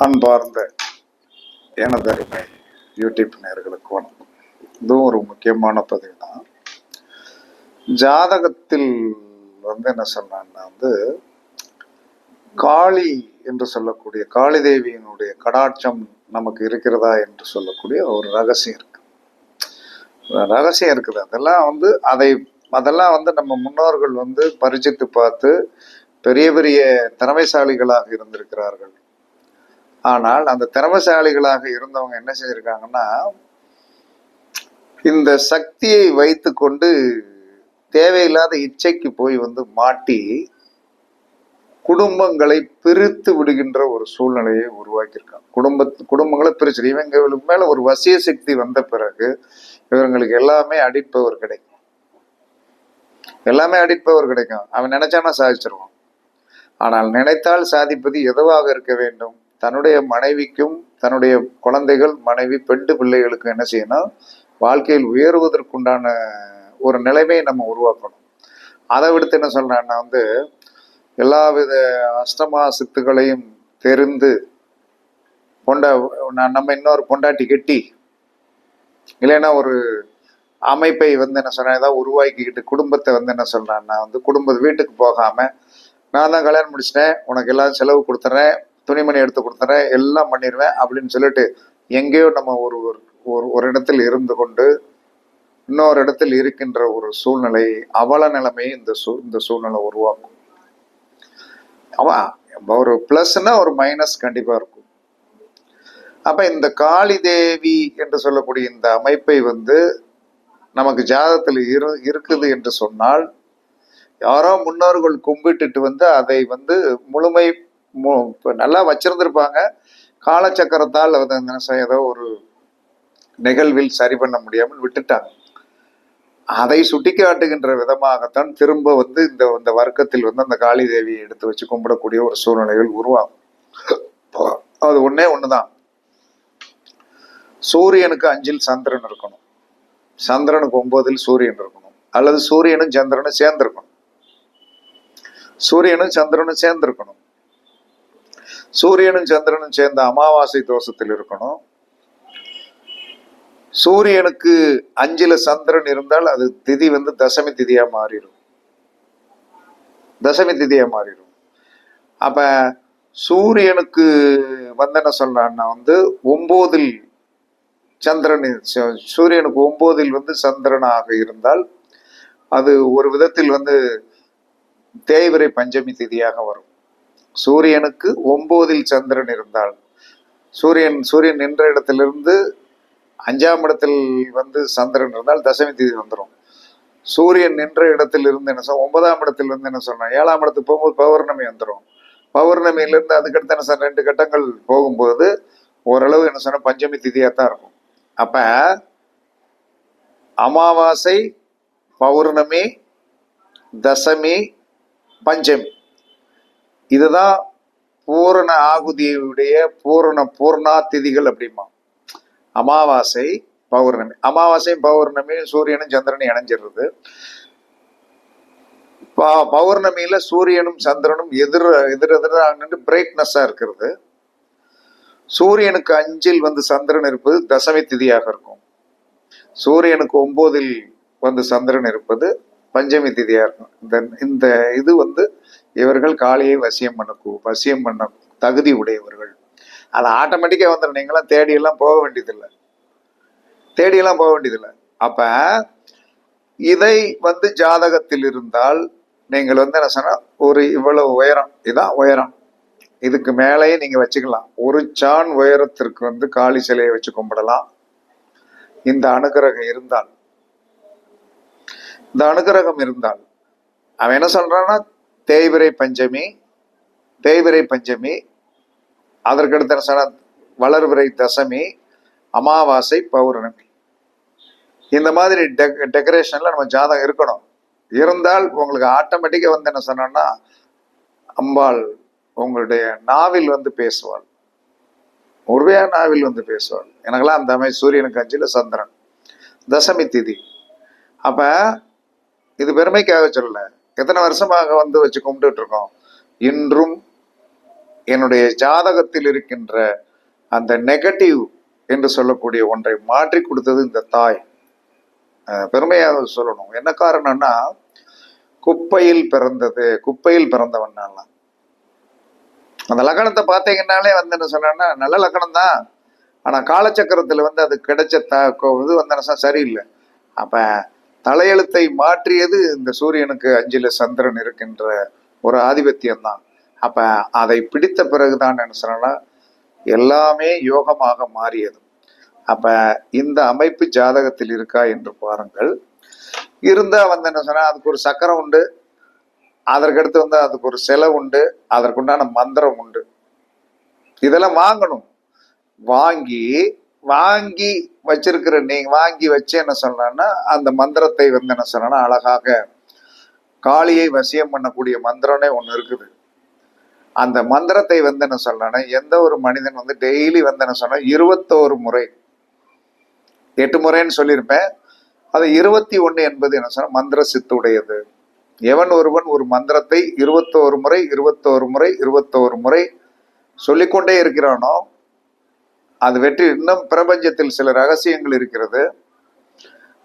அன்பார்ந்த எனது அருமை யூடியூப் நேர்களுக்கு வணக்கம். இதுவும் ஒரு முக்கியமான பதிவு தான். ஜாதகத்தில் வந்து என்ன சொன்னான்னா வந்து காளி என்று சொல்லக்கூடிய காளி தேவியினுடைய கடாட்சம் நமக்கு இருக்கிறதா என்று சொல்லக்கூடிய ஒரு ரகசியம் இருக்கு. ரகசியம் இருக்குது. அதெல்லாம் வந்து அதை அதெல்லாம் வந்து நம்ம முன்னோர்கள் வந்து பரிச்சித்து பார்த்து பெரிய பெரிய திறமைசாலிகளாக இருந்திருக்கிறார்கள். ஆனால் அந்த திறமசாலிகளாக இருந்தவங்க என்ன செஞ்சிருக்காங்கன்னா இந்த சக்தியை வைத்துக்கொண்டு தேவையில்லாத இச்சைக்கு போய் வந்து மாட்டி குடும்பங்களை பிரித்து விடுகின்ற ஒரு சூழ்நிலையை உருவாக்கியிருக்காங்க. குடும்ப குடும்பங்களை பிரிச்சு இவங்களுக்கு மேல ஒரு வசிய சக்தி வந்த பிறகு இவங்களுக்கு எல்லாமே அடிப்பவர் கிடைக்கும். எல்லாமே அடிப்பவர் கிடைக்கும். அவன் நினைச்சானா சாதிச்சிருவான். ஆனால் நினைத்தால் சாதிப்பது எதுவாக இருக்க வேண்டும்? தன்னுடைய மனைவிக்கும் தன்னுடைய குழந்தைகள் மனைவி பெண்டு பிள்ளைகளுக்கும் என்ன செய்யணும் வாழ்க்கையில் உயர்வதற்குண்டான ஒரு நிலைமையை நம்ம உருவாக்கணும். அதை விடுத்து என்ன சொல்றேன்னா வந்து எல்லாவித அஷ்டமா சித்துக்களையும் தெரிந்து பொண்டா நம்ம இன்னொரு பொண்டாட்டி கட்டி இல்லைன்னா ஒரு அமைப்பை வந்து என்ன சொல்றேன் ஏதாவது உருவாக்கிக்கிட்டு குடும்பத்தை வந்து என்ன சொல்றேன்னா வந்து குடும்ப வீட்டுக்கு போகாம நான் தான் கல்யாணம் முடிச்சிட்டேன் உனக்கு எல்லாம் செலவு கொடுத்துறேன் துணிமணி எடுத்து கொடுத்துறேன் எல்லாம் பண்ணிடுவேன் அப்படின்னு சொல்லிட்டு எங்கேயோ நம்ம ஒரு ஒரு- ஒரு ஒரு இடத்தில் இருந்து கொண்டு இன்னொரு இடத்தில் இருக்கின்ற ஒரு சூழ்நிலை அவல நிலைமையை இந்த சூ இந்த சூழ்நிலை உருவாக்கும். அவன் ஒரு பிளஸ்னா ஒரு மைனஸ் கண்டிப்பா இருக்கும். அப்ப இந்த காளி தேவி என்று சொல்லக்கூடிய இந்த அமைப்பை வந்து நமக்கு ஜாதத்தில் இரு இருக்குது என்று சொன்னால் யாரோ முன்னோர்கள் கும்பிட்டுட்டு வந்து அதை வந்து முழுமை நல்லா வச்சிருந்திருப்பாங்க. காலச்சக்கரத்தால் வந்து என்ன செய்ய- ஏதோ ஒரு நிகழ்வில் சரி பண்ண முடியாமல் விட்டுட்டாங்க. அதை சுட்டிக்காட்டுகின்ற விதமாகத்தான் திரும்ப வந்து இந்த இந்த வர்க்கத்தில் வந்து அந்த காளி தேவியை எடுத்து வச்சு கும்பிடக்கூடிய ஒரு சூழ்நிலைகள் உருவாகும். அது ஒண்ணே ஒண்ணுதான். சூரியனுக்கு அஞ்சில் சந்திரன் இருக்கணும். சந்திரனுக்கு ஒன்பதில் சூரியன் இருக்கணும். அல்லது சூரியனும் சந்திரனும் சேர்ந்திருக்கணும். சூரியனும் சந்திரனும் சேர்ந்திருக்கணும். சூரியனும் சந்திரனும் சேர்ந்த அமாவாசை தோஷத்தில் இருக்கணும். சூரியனுக்கு அஞ்சுல சந்திரன் இருந்தால் அது திதி வந்து தசமி திதியா மாறிடும். தசமி திதியா மாறிடும். அப்ப சூரியனுக்கு வந்து என்ன சொல்றான்னா வந்து ஒன்பதில் சந்திரன் சூரியனுக்கு ஒன்பதில் வந்து சந்திரனாக இருந்தால் அது ஒரு விதத்தில் வந்து தேய்பிரை பஞ்சமி திதியாக வரும். சூரியனுக்கு ஒம்போதில் சந்திரன் இருந்தால் சூரியன் சூரியன் நின்ற இடத்திலிருந்து அஞ்சாம் இடத்தில் வந்து சந்திரன் இருந்தால் தசமி திதி வந்துடும் சூரியன் நின்ற இடத்தில் இருந்து என்ன சொன்ன ஒன்பதாம் இடத்தில் இருந்து என்ன சொன்னோம் ஏழாம் இடத்துக்கு போகும்போது பௌர்ணமி வந்துடும் பௌர்ணமியிலிருந்து அதுக்கடுத்து என்ன சொன்ன ரெண்டு கட்டங்கள் போகும்போது ஓரளவு என்ன சொன்ன பஞ்சமி திதியாக தான் இருக்கும். அப்போ அமாவாசை பௌர்ணமி தசமி பஞ்சமி. இதுதான் பூரண ஆகுதியுடைய பூரண பூர்ணா திதிகள் அப்படிமா. அமாவாசை பௌர்ணமி. அமாவாசையும் பௌர்ணமி சூரியனும் சந்திரனும் இணைஞ்சிடுறது. பௌர்ணமியில சூரியனும் சந்திரனும் எதிர் எதிர் எதிராக நின்று பிரைட்னஸா இருக்கிறது. சூரியனுக்கு அஞ்சில் வந்து சந்திரன் இருப்பது தசமி திதியாக இருக்கும். சூரியனுக்கு ஒன்பதில் வந்து சந்திரன் இருப்பது பஞ்சமி திதியா இருக்கும். இந்த இந்த இது வந்து இவர்கள் காளியை வசியம் பண்ண வசியம் பண்ண தகுதி உடையவர்கள். அது ஆட்டோமேட்டிக்கா வந்துடும் நீங்களாம் தேடியெல்லாம் போக வேண்டியதில்லை. தேடியெல்லாம் போக வேண்டியதில்லை. அப்ப இதை வந்து ஜாதகத்தில் இருந்தால் நீங்கள் வந்து என்ன சொன்னா ஒரு இவ்வளவு உயரம் இதான் உயரம். இதுக்கு மேலேயே நீங்க வச்சுக்கலாம். ஒரு சான் உயரத்திற்கு வந்து காளி சிலையை வச்சு கும்பிடலாம். இந்த அனுகிரகம் இருந்தால். இந்த அனுகிரகம் இருந்தால் அவன் என்ன சொல்றான்னா தேய்பிரை பஞ்சமி தேய்பிரை பஞ்சமி அதற்கடுத்த சன சொன்னா தசமி அமாவாசை பௌர்ணமி. இந்த மாதிரி டெக் டெக்கரேஷன்ல நம்ம ஜாதகம் இருக்கணும். இருந்தால் உங்களுக்கு ஆட்டோமேட்டிக்காக வந்து என்ன சொன்னோம்னா அம்பாள் உங்களுடைய நாவில் வந்து பேசுவாள். உருவையா நாவில் வந்து பேசுவாள். எனக்கெல்லாம் அந்த மாதிரி சூரியனுக்கு அஞ்சில் சந்திரன். தசமி திதி. அப்போ இது பெருமைக்காக சொல்லலை. எத்தனை வருஷமாக வந்து வச்சு கும்பிட்டுட்டு இருக்கோம் இன்றும் என்னுடைய ஜாதகத்தில் இருக்கின்ற அந்த நெகட்டிவ் என்று சொல்லக்கூடிய ஒன்றை மாற்றி கொடுத்தது இந்த தாய். பெருமையாக சொல்லணும். என்ன காரணம்னா குப்பையில் பிறந்தது குப்பையில் பிறந்தவன்னாலாம். அந்த லக்கணத்தை பார்த்தீங்கன்னாலே வந்து என்ன சொன்னா நல்ல லக்கணம் தான் ஆனால் காலச்சக்கரத்தில் வந்து அது கிடைச்ச த இது வந்து சரியில்லை. அப்போ தலையெழுத்தை மாற்றியது இந்த சூரியனுக்கு அஞ்சில சந்திரன் இருக்கின்ற ஒரு ஆதிபத்தியம் தான் அப்ப அதை பிடித்த பிறகுதான் என்ன சொன்னா எல்லாமே யோகமாக மாறியது. அப்ப இந்த அமைப்பு ஜாதகத்தில் இருக்கா என்று பாருங்கள். இருந்தா வந்து என்ன சொன்னா அதுக்கு ஒரு சக்கரம் உண்டு. அதற்கடுத்து வந்து அதுக்கு ஒரு செலவு உண்டு. அதற்குண்டான மந்திரம் உண்டு. இதெல்லாம் வாங்கணும். வாங்கி வாங்கி வச்சிருக்கிற நீங்க வாங்கி வச்சு என்ன சொல்றேன்னா அந்த மந்திரத்தை வந்து என்ன சொல்லலாம் அழகாக காளியை வசியம் பண்ணக்கூடிய மந்திரம்னே ஒன்று இருக்குது. அந்த மந்திரத்தை வந்து என்ன சொல்றேன்னா எந்த ஒரு மனிதன் வந்து டெய்லி வந்து என்ன சொன்னா இருபத்தோரு முறை எட்டு முறைன்னு சொல்லியிருப்பேன். அது இருபத்தி ஒன்று என்பது என்ன சொன்னா மந்திர சித்துடையது. எவன் ஒருவன் ஒரு மந்திரத்தை இருபத்தோரு முறை இருபத்தோரு முறை இருபத்தோரு முறை சொல்லிக்கொண்டே இருக்கிறானோ அது வெற்றி இன்னும் பிரபஞ்சத்தில் சில ரகசியங்கள் இருக்கிறது.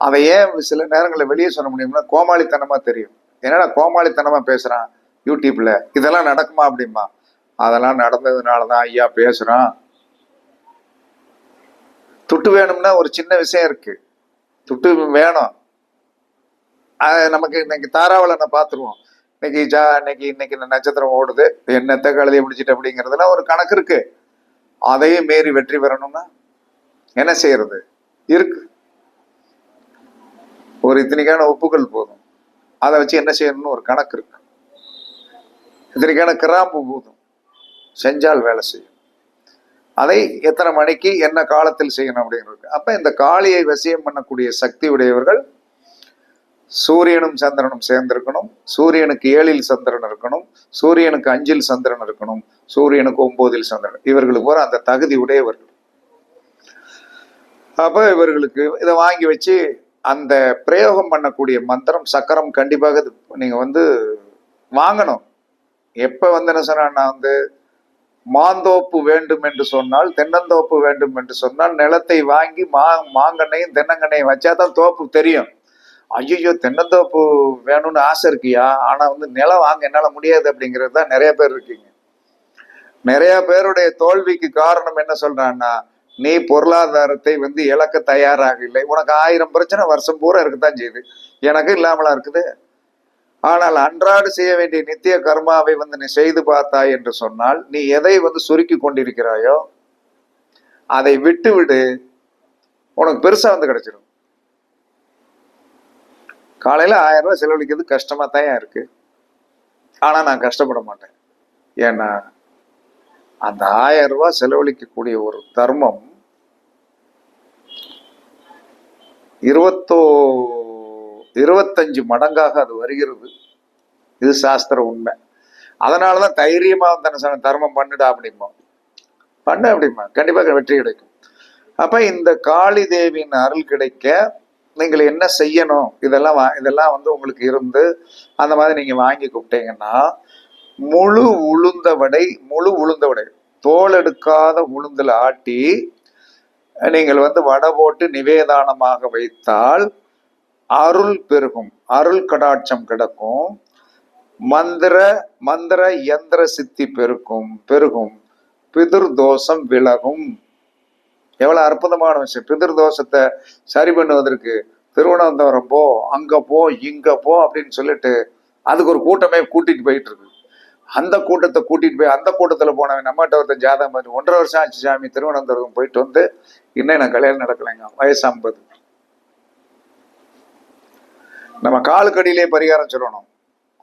அதை ஏன் சில நேரங்களில் வெளியே சொல்ல முடியும்னா கோமாளித்தனமாக தெரியும். என்னடா கோமாளித்தனமாக பேசுகிறான் யூடியூப்பில் இதெல்லாம் நடக்குமா அப்படிமா அதெல்லாம் நடந்ததுனால தான் ஐயா பேசுகிறான் துட்டு வேணும்னா ஒரு சின்ன விஷயம் இருக்கு. துட்டு வேணும். அது நமக்கு இன்னைக்கு தாராவளனை பார்த்துருவோம். இன்னைக்கு ஜா இன்னைக்கு இன்னைக்கு இந்த நட்சத்திரம் ஓடுது. என்னத்தை கழுதி முடிச்சிட்டு அப்படிங்கிறதுலாம் ஒரு கணக்கு இருக்குது அதையும் மீறி வெற்றி பெறணும்னா என்ன செய்யறது? இருக்கு. ஒரு இத்தனைக்கான ஒப்புகள் போதும். அதை வச்சு என்ன செய்யணும்னு ஒரு கணக்கு இருக்கு. இத்தனைக்கான கிராம்பு போதும். செஞ்சால் வேலை செய்யும். அதை எத்தனை மணிக்கு என்ன காலத்தில் செய்யணும் அப்படிங்கிறது. அப்ப இந்த காளியை வசியம் பண்ணக்கூடிய சக்தி உடையவர்கள் சூரியனும் சந்திரனும் சேர்ந்திருக்கணும். சூரியனுக்கு ஏழில் சந்திரன் இருக்கணும். சூரியனுக்கு அஞ்சில் சந்திரன் இருக்கணும். சூரியனுக்கு ஒன்பதில் சந்திரன். இவர்களுக்கு ஒரு அந்த தகுதி உடையவர்கள். அப்ப இவர்களுக்கு இதை வாங்கி வச்சு அந்த பிரயோகம் பண்ணக்கூடிய மந்திரம் சக்கரம் கண்டிப்பாக இது நீங்க வந்து வாங்கணும். எப்ப வந்து என்ன சொன்னா வந்து மாந்தோப்பு வேண்டும் என்று சொன்னால் தென்னந்தோப்பு வேண்டும் என்று சொன்னால் நிலத்தை வாங்கி மா மாங்கண்ணையும் தென்னங்கண்ணையும் வச்சாதான் தோப்பு தெரியும். ஐயோ தென்னந்தோப்பு வேணும்னு ஆசை இருக்கியா? ஆனால் வந்து நிலம் வாங்க என்னால் முடியாது அப்படிங்கிறது தான் நிறைய பேர் இருக்கீங்க. நிறைய பேருடைய தோல்விக்கு காரணம் என்ன சொல்றான்னா நீ பொருளாதாரத்தை வந்து இழக்க தயாராக இல்லை. உனக்கு ஆயிரம் பிரச்சனை வருஷம் பூரா இருக்குதான் செய்யுது. எனக்கு இல்லாமலாம் இருக்குது? ஆனால் அன்றாடு செய்ய வேண்டிய நித்திய கர்மாவை வந்து நீ செய்து பார்த்தாய் என்று சொன்னால் நீ எதை வந்து சுருக்கி கொண்டிருக்கிறாயோ அதை விட்டு விடு உனக்கு பெருசா வந்து கிடைச்சிடும் காலையில் ஆயிரம் செலவழிக்கிறது கஷ்டமாக தான் இருக்கு. ஆனால் நான் கஷ்டப்பட மாட்டேன். ஏன்னா அந்த ஆயிரம் ரூபாய் செலவழிக்கக்கூடிய ஒரு தர்மம் இருபத்தோ இருபத்தஞ்சு மடங்காக அது வருகிறது. இது சாஸ்திர உண்மை. அதனால தான் தைரியமாக என்ன தர்மம் பண்ணுடா அப்படிமா பண்ண அப்படிமா கண்டிப்பாக வெற்றி கிடைக்கும். அப்போ இந்த காளி தேவியின் அருள் கிடைக்க நீங்கள் என்ன செய்யணும்? இதெல்லாம் வா- இதெல்லாம் வந்து உங்களுக்கு இருந்து அந்த மாதிரி நீங்கள் வாங்கி கூப்பிட்டீங்கன்னா முழு உளுந்த வடை முழு உளுந்த வடை தோல் எடுக்காத உளுந்தில் ஆட்டி நீங்கள் வந்து வடை போட்டு நிவேதானமாக வைத்தால் அருள் பெருகும் அருள் கடாட்சம் கிடக்கும் மந்திர மந்திர யந்திர சித்தி பெருக்கும் பெருகும் பிதிர் தோஷம் விலகும். எவ்வளவு அற்புதமான விஷயம். பிதிர் தோஷத்தை சரி பண்ணுவதற்கு திருவனந்தபுரம் போ அங்க போ இங்க போ அப்படின்னு சொல்லிட்டு அதுக்கு ஒரு கூட்டமே கூட்டிட்டு போயிட்டு இருக்கு. அந்த கூட்டத்தை கூட்டிட்டு போய் அந்த கூட்டத்துல போனவன் நம்மகிட்ட ஒருத்தன் ஜாதகம் பண்ணி ஒன்றரை வருஷம் ஆச்சு சாமி திருவனந்தபுரம் போயிட்டு வந்து இன்னும் நான் கல்யாணம் நடக்கலைங்க. வயசு ஐம்பது. நம்ம காலுக்கடியிலே பரிகாரம் சொல்லணும்.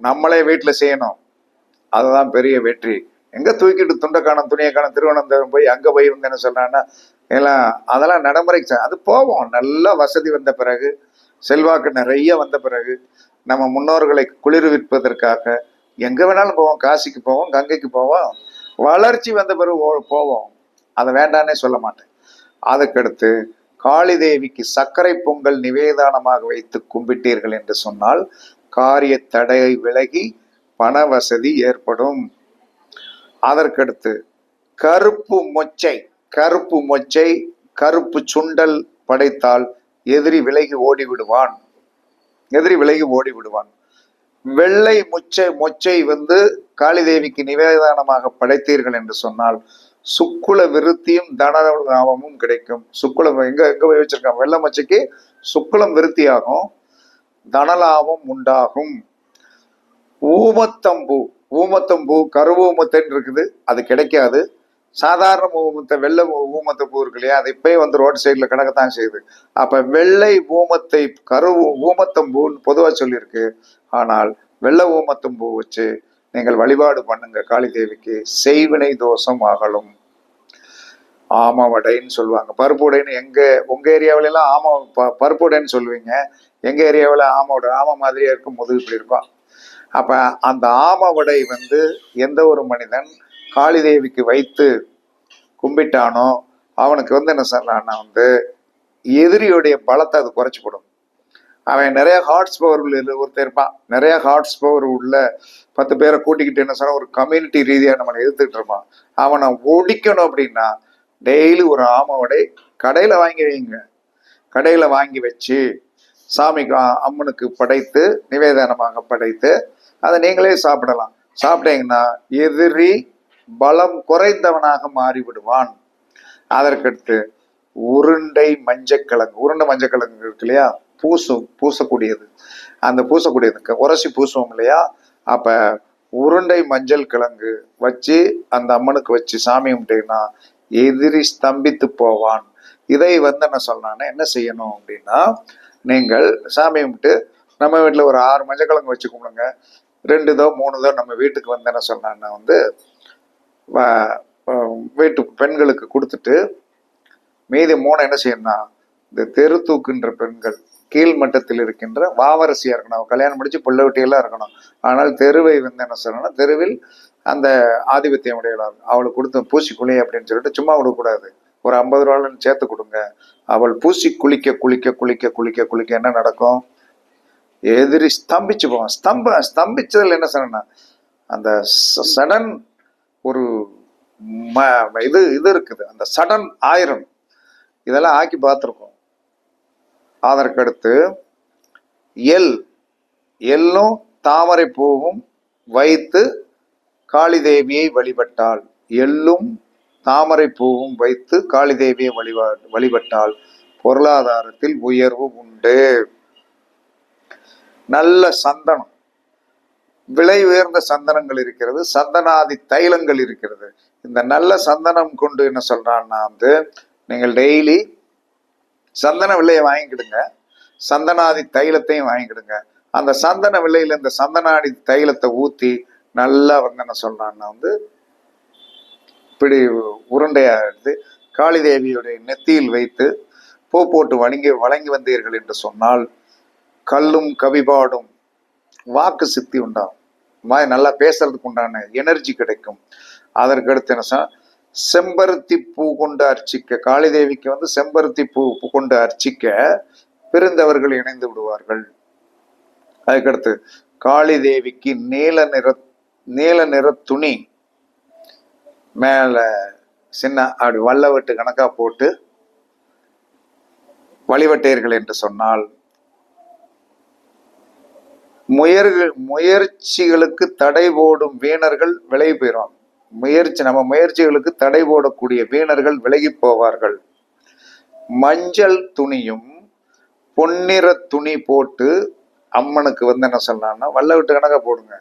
நம்மளே வீட்டுல செய்யணும். அதுதான் பெரிய வெற்றி. எங்க தூக்கிட்டு துண்டை காணும் துணியை காணும் திருவனந்தபுரம் போய் அங்க போய் வந்து என்ன சொல்றான்னா எல்லாம் அதெல்லாம் நடைமுறைக்கு அது போவோம். நல்ல வசதி வந்த பிறகு செல்வாக்கு நிறைய வந்த பிறகு நம்ம முன்னோர்களை குளிர்விப்பதற்காக எங்கே வேணாலும் போவோம். காசிக்கு போவோம் கங்கைக்கு போவோம். வளர்ச்சி வந்த பிறகு போவோம். அதை வேண்டான்னே சொல்ல மாட்டேன். அதுக்கடுத்து காளி தேவிக்கு சர்க்கரை பொங்கல் நிவேதானமாக வைத்து கும்பிட்டீர்கள் என்று சொன்னால் காரிய தடையை விலகி பண வசதி ஏற்படும். அதற்கடுத்து கருப்பு மொச்சை கருப்பு மொச்சை கருப்பு சுண்டல் படைத்தால் எதிரி விலகி ஓடிவிடுவான். எதிரி விலகி ஓடி விடுவான் வெள்ளை முச்சை மொச்சை வந்து காளிதேவிக்கு நிவேதானமாக படைத்தீர்கள் என்று சொன்னால் சுக்குல விருத்தியும் தனராமமும் கிடைக்கும். சுக்குலம் எங்க எங்க போய் வச்சிருக்காங்க வெள்ளை மொச்சைக்கு சுக்குலம் விருத்தியாகும். தனலாபம் உண்டாகும். ஊமத்தம்பூ ஊமத்தம்பூ கருவூமத்தன் இருக்குது. அது கிடைக்காது. சாதாரண ஊமத்தை வெள்ளை ஊ- ஊமத்த பூ இருக்கு இல்லையா அது இப்பயே வந்து ரோடு சைடில் கிடக்கத்தான் செய்யுது. அப்போ வெள்ளை ஊமத்தை கரு ஊமத்தம்பூன்னு பொதுவாக சொல்லியிருக்கு. ஆனால் வெள்ளை ஊமத்தம்பூ வச்சு நீங்கள் வழிபாடு பண்ணுங்க காளி தேவிக்கு. செய்வினை தோஷம் ஆகலும் ஆம வடைன்னு சொல்லுவாங்க. பருப்பு உடைன்னு உங்கள் உங்க ஏரியாவில ஆம ப- பருப்பு உடைன்னு சொல்லுவீங்க. எங்கள் ஏரியாவில் ஆம உடை ஆம மாதிரியே இருக்கும் முதுகு இப்படி இருக்கும். அப்போ அந்த ஆம வடை வந்து எந்த ஒரு மனிதன் காளி தேவிக்கு வைத்து கும்பிட்டானோ அவனுக்கு வந்து என்ன சொல்லலாம்னா வந்து எதிரியுடைய பலத்தை அது குறைச்சி போடும். அவன் நிறைய ஹார்ட்ஸ் பவர் ஒருத்தர் இருப்பான். நிறைய ஹார்ட்ஸ் பவர் உள்ள பத்து பேரை கூட்டிக்கிட்டு என்ன சொன்னா ஒரு கம்யூனிட்டி ரீதியாக நம்மளை எதிர்த்துட்டு இருப்பான். அவனை ஒடிக்கணும் அப்படின்னா டெய்லி ஒரு ஆமாவடை கடையில் வாங்கி வைங்க. கடையில் வாங்கி வச்சு சாமிக்கு அம்மனுக்கு படைத்து நிவேதனமாக படைத்து அதை நீங்களே சாப்பிடலாம். சாப்பிட்டீங்கன்னா எதிரி பலம் குறைந்தவனாக மாறிவிடுவான். அதற்கடுத்து உருண்டை மஞ்சக்கிழங்கு உருண்டை மஞ்சக்கிழங்கு இருக்கு இல்லையா? பூசும் பூசக்கூடியது. அந்த பூசக்கூடியது உரசி பூசுவோம் இல்லையா? அப்ப உருண்டை மஞ்சள் கிழங்கு வச்சு அந்த அம்மனுக்கு வச்சு சாமி கும்பிட்டீங்கன்னா எதிரி ஸ்தம்பித்து போவான். இதை வந்து என்ன சொல்லணும்னா என்ன செய்யணும் அப்படின்னா நீங்கள் சாமி கும்பிட்டு நம்ம வீட்டில் ஒரு ஆறு மஞ்சள் கிழங்கு வச்சு கும்பிடுங்க. ரெண்டுதோ மூணுதோ நம்ம வீட்டுக்கு வந்து என்ன சொன்னான்னா வந்து வீட்டு பெண்களுக்கு கொடுத்துட்டு மீதி மூணு என்ன செய்யணும்னா இந்த தெரு தூக்குன்ற பெண்கள் கீழ் மட்டத்தில் இருக்கின்ற வாவரசியாக இருக்கணும். கல்யாணம் முடிச்சு புள்ளவட்டியெல்லாம் இருக்கணும். ஆனால் தெருவை வந்து என்ன சொல்லணும்னா தெருவில் அந்த ஆதிபத்தியம் உடையவளாக அவளுக்கு கொடுத்த பூசி குழி அப்படின்னு சொல்லிட்டு சும்மா விடக்கூடாது. ஒரு ஐம்பது ரூபாலன்னு சேர்த்து கொடுங்க. அவள் பூசி குளிக்க குளிக்க குளிக்க குளிக்க குளிக்க என்ன நடக்கும்? எதிரி ஸ்தம்பிச்சு போவான். ஸ்தம்ப ஸ்தம்பிச்சதில் என்ன சொன்னா அந்த சடன் ஒரு ம- இது இது இருக்குது. அந்த சடன் ஆயிரம். இதெல்லாம் ஆக்கி பார்த்துருக்கோம். அதற்கடுத்து எல். எள்ளும் தாமரை பூவும் வைத்து காளி தேவியை வழிபட்டாள். எள்ளும் தாமரை பூவும் வைத்து காளி தேவியை வழிபா வழிபட்டால் பொருளாதாரத்தில் உயர்வு உண்டு. நல்ல சந்தனம். விலை உயர்ந்த சந்தனங்கள் இருக்கிறது சந்தனாதி தைலங்கள் இருக்கிறது. இந்த நல்ல சந்தனம் கொண்டு என்ன சொல்றான்னா வந்து நீங்கள் டெய்லி சந்தன விலையை வாங்கிக்கிடுங்க. சந்தனாதி தைலத்தையும் வாங்கிக்கிடுங்க. அந்த சந்தன விலையில இந்த சந்தனாதி தைலத்தை ஊத்தி நல்லா வந்து என்ன சொல்றான்னா வந்து இப்படி உருண்டையா எடுத்து காளி தேவியுடைய நெத்தியில் வைத்து பூ போட்டு வணங்கி வழங்கி வந்தீர்கள் என்று சொன்னால் கல்லும் கவிபாடும் வாக்கு சித்தி உண்டாகும். வாய் நல்லா பேசுறதுக்கு உண்டான எனர்ஜி கிடைக்கும். அதற்கு அடுத்து என்ன சொன்னா, செம்பருத்தி பூ கொண்டு அர்ச்சிக்க காளிதேவிக்கு வந்து செம்பருத்தி பூ பூ கொண்டு அர்ச்சிக்க பிறந்தவர்கள் இணைந்து விடுவார்கள். அதுக்கடுத்து காளி தேவிக்கு நீல நிற நீல நிற துணி மேல சின்ன அப்படி வல்லவட்டு கணக்கா போட்டு வழிபட்டீர்கள் என்று சொன்னால் முயற்கள் முயற்சிகளுக்கு தடை போடும் வீணர்கள் விலகி போயிடும் முயற்சி நம்ம முயற்சிகளுக்கு தடை போடக்கூடிய வீணர்கள் விலகி போவார்கள். மஞ்சள் துணியும் பொன்னிற துணி போட்டு அம்மனுக்கு வந்து என்ன சொல்லலாம்னா வல்ல விட்டு கணக்க போடுங்க.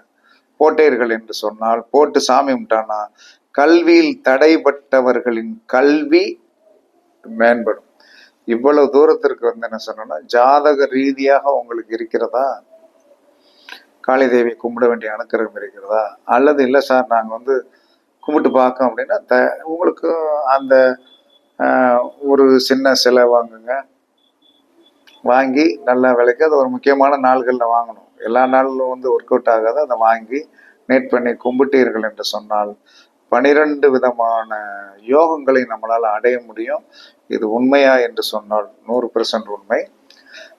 போட்டீர்கள் என்று சொன்னால் போட்டு சாமி விட்டானா கல்வியில் தடைப்பட்டவர்களின் கல்வி மேம்படும். இவ்வளவு தூரத்திற்கு வந்து என்ன சொன்னோம்னா ஜாதக ரீதியாக உங்களுக்கு இருக்கிறதா? காளி தேவியை கும்பிட வேண்டிய அனுக்கிரகம் இருக்கிறதா? அல்லது இல்லை சார் நாங்கள் வந்து கும்பிட்டு பார்க்கோம் அப்படின்னா த உங்களுக்கு அந்த ஒரு சின்ன சிலை வாங்குங்க. வாங்கி நல்லா விலைக்கு அது ஒரு முக்கியமான நாள்களில் வாங்கணும். எல்லா நாளிலும் வந்து ஒர்க் அவுட் ஆகாது. அதை வாங்கி நேட் பண்ணி கும்பிட்டீர்கள் என்று சொன்னால் பனிரெண்டு விதமான யோகங்களை நம்மளால் அடைய முடியும். இது உண்மையா என்று சொன்னால் நூறு பெர்சன்ட் உண்மை.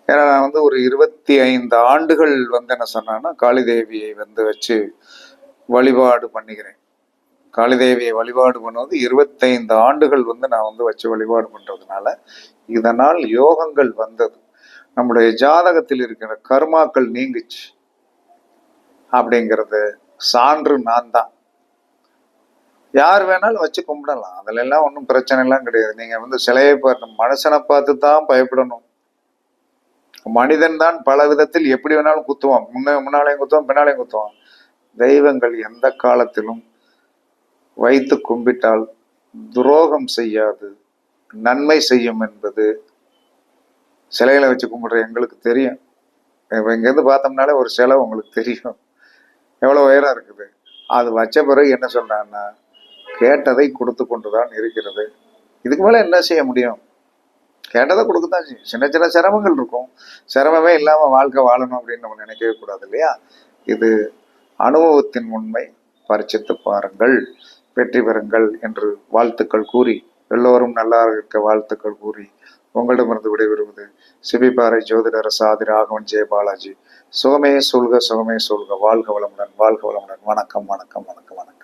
ஏன்னா நான் வந்து ஒரு இருபத்தி ஐந்து ஆண்டுகள் வந்து என்ன சொன்னேன்னா காளிதேவியை வந்து வச்சு வழிபாடு பண்ணுகிறேன் காளிதேவியை வழிபாடு பண்ணுவது இருபத்தைந்து ஆண்டுகள் வந்து நான் வந்து வச்சு வழிபாடு பண்றதுனால இதனால் யோகங்கள் வந்தது. நம்முடைய ஜாதகத்தில் இருக்கிற கர்மாக்கள் நீங்குச்சு. அப்படிங்கிறது சான்று நான் தான். யார் வேணாலும் வச்சு கும்பிடலாம். அதுல எல்லாம் ஒன்றும் பிரச்சனை எல்லாம் கிடையாது. நீங்க வந்து சிலையை பார்த்து மனுஷனை பார்த்து தான் பயப்படணும். மனிதன் தான் பல விதத்தில் எப்படி வேணாலும் குத்துவான். முன்ன முன்னாலையும் குத்துவான் பின்னாலையும் குத்துவான். தெய்வங்கள் எந்த காலத்திலும் வைத்து கும்பிட்டால் துரோகம் செய்யாது. நன்மை செய்யும் என்பது சிலைகளை வச்சு கும்பிடுற எங்களுக்கு தெரியும். இப்போ இங்கேருந்து பார்த்தோம்னாலே ஒரு சிலை உங்களுக்கு தெரியும். எவ்வளோ உயரம் இருக்குது. அது வச்ச பிறகு என்ன சொல்கிறான்னா கேட்டதை கொடுத்து கொண்டுதான் இருக்கிறது. இதுக்கு மேலே என்ன செய்ய முடியும்? கேட்டதை கொடுக்கத்தான் செய்யும். சின்ன சின்ன சிரமங்கள் இருக்கும். சிரமமே இல்லாமல் வாழ்க்கை வாழணும் அப்படின்னு நம்ம நினைக்கவே கூடாது இல்லையா? இது அனுபவத்தின் உண்மை. பரிச்சித்து பாருங்கள். வெற்றி பெறுங்கள் என்று வாழ்த்துக்கள் கூறி எல்லோரும் நல்லா இருக்க வாழ்த்துக்கள் கூறி உங்களிடமிருந்து விடைபெறுவது சிபிபாறை ஜோதிடர் சாதி ராகவன் ஜெயபாலாஜி சுகமே சொல்க சுகமே சொல்க வாழ்க வளமுடன் வாழ்க வளமுடன். வணக்கம் வணக்கம் வணக்கம் வணக்கம்.